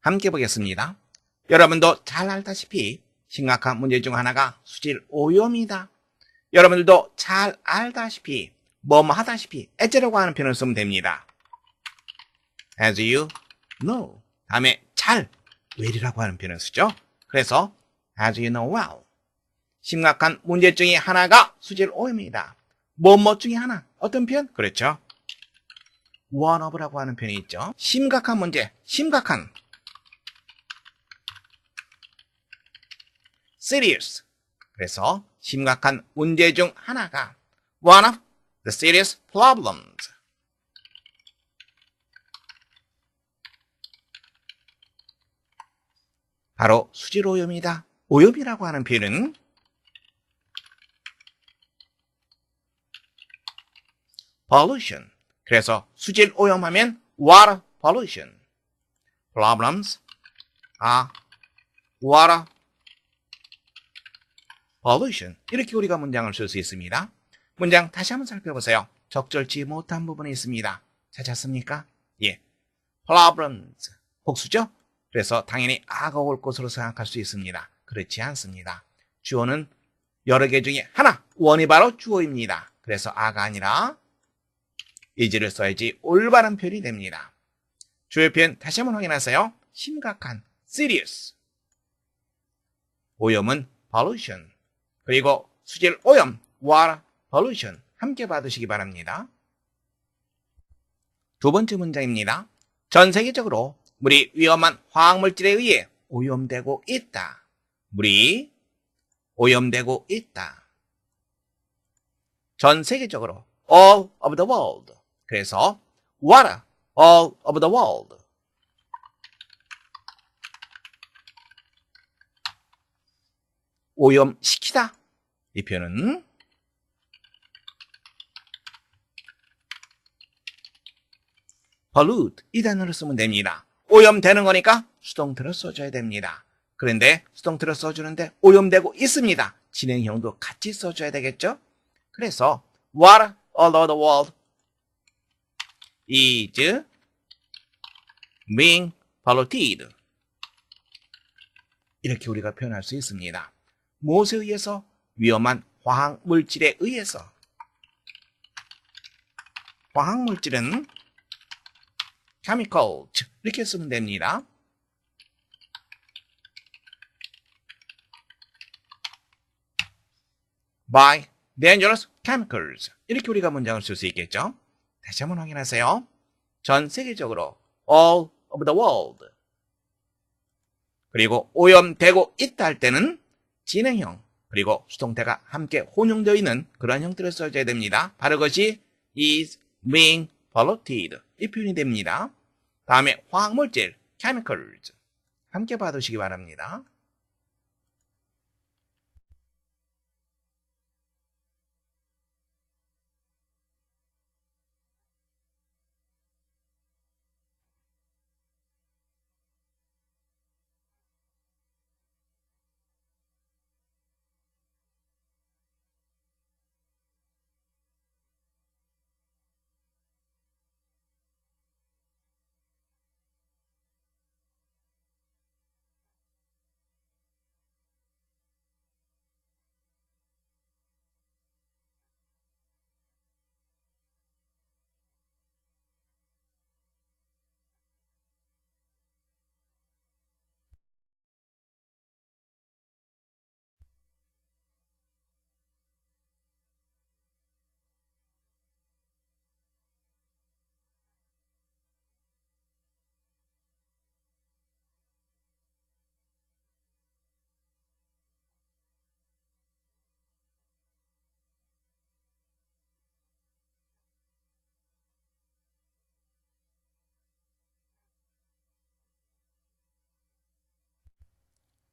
함께 보겠습니다. 여러분도 잘 알다시피 심각한 문제 중 하나가 수질 오염이다. 여러분들도 잘 알다시피 뭐뭐 하다시피 에째라고 하는 표현을 쓰면 됩니다. As you know. 다음에 잘 well이라고 하는 표현을 쓰죠. 그래서 as you know well. 심각한 문제 중에 하나가 수질 오염이다. 뭐뭐 중에 하나. 어떤 표현? 그렇죠. one of라고 하는 표현이 있죠. 심각한 문제, 심각한. Serious. 그래서 심각한 문제 중 하나가 one of the serious problems. 바로 수질 오염이다. 오염이라고 하는 표현은 pollution. 그래서 수질 오염하면 water pollution. problems are water pollution. 이렇게 우리가 문장을 쓸 수 있습니다. 문장 다시 한번 살펴보세요. 적절치 못한 부분이 있습니다. 찾았습니까? 예. problems. 복수죠? 그래서 당연히 아가 올 것으로 생각할 수 있습니다. 그렇지 않습니다. 주어는 여러 개 중에 하나, 원이 바로 주어입니다. 그래서 아가 아니라 이지를 써야지 올바른 표현이 됩니다. 주요 표현 다시 한번 확인하세요. 심각한, serious. 오염은 pollution. 그리고 수질 오염, water pollution. 함께 받으시기 바랍니다. 두 번째 문장입니다. 전 세계적으로 물이 위험한 화학물질에 의해 오염되고 있다. 물이 오염되고 있다. 전 세계적으로 all of the world. 그래서 water all of the world. 오염시키다. 이 표현은 pollute 이 단어를 쓰면 됩니다. 오염되는 거니까 수동태로 써줘야 됩니다. 그런데 수동태로 써주는데 오염되고 있습니다. 진행형도 같이 써줘야 되겠죠? 그래서 water all over the world is being polluted. 이렇게 우리가 표현할 수 있습니다. 무엇에 의해서? 위험한 화학물질에 의해서. 화학물질은 chemical, 즉 이렇게 쓰면 됩니다. by dangerous chemicals. 이렇게 우리가 문장을 쓸 수 있겠죠? 다시 한번 확인하세요. 전 세계적으로 all over the world. 그리고 오염되고 있다 할 때는 진행형 그리고 수동태가 함께 혼용되어 있는 그런 형태를 써줘야 됩니다. 바로 그것이 is being polluted 이 표현이 됩니다. 다음에 화학물질 chemicals 함께 봐두시기 바랍니다.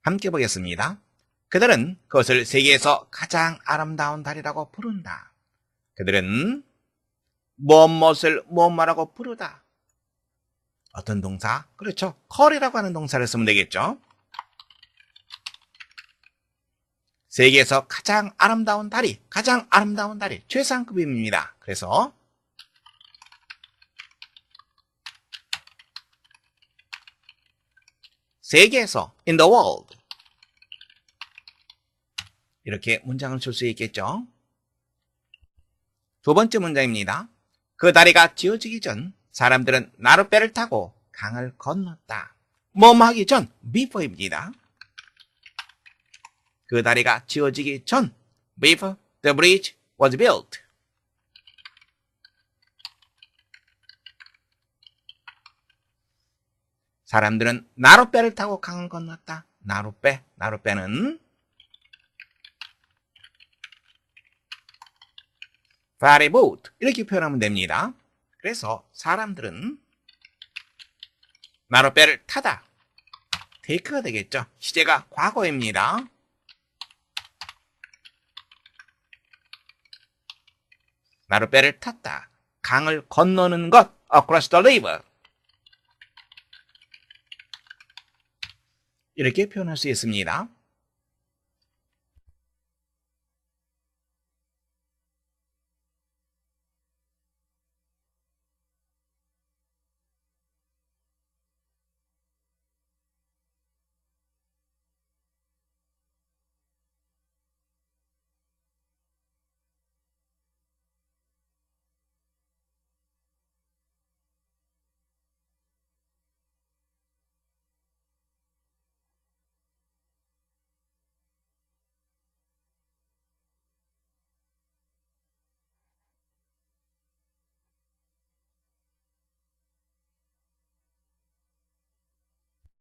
함께 보겠습니다. 그들은 그것을 세계에서 가장 아름다운 달이라고 부른다. 그들은 무엇을 무엇말하고 부르다. 어떤 동사? 그렇죠. 컬이라고 하는 동사를 쓰면 되겠죠. 세계에서 가장 아름다운 달이, 가장 아름다운 달이 최상급입니다. 그래서 세계에서 in the world. 이렇게 문장을 쓸 수 있겠죠. 두 번째 문장입니다. 그 다리가 지어지기 전 사람들은 나룻배를 타고 강을 건넜다. 뭐뭐 하기 전 before입니다. 그 다리가 지어지기 전 before the bridge was built. 사람들은 나룻배를 타고 강을 건넜다. 나룻배, 나룻배는 boat 이렇게 표현하면 됩니다. 그래서 사람들은 나룻배를 타다. 테이크가 되겠죠. 시제가 과거입니다. 나룻배를 탔다. 강을 건너는 것 across the river. 이렇게 표현할 수 있습니다.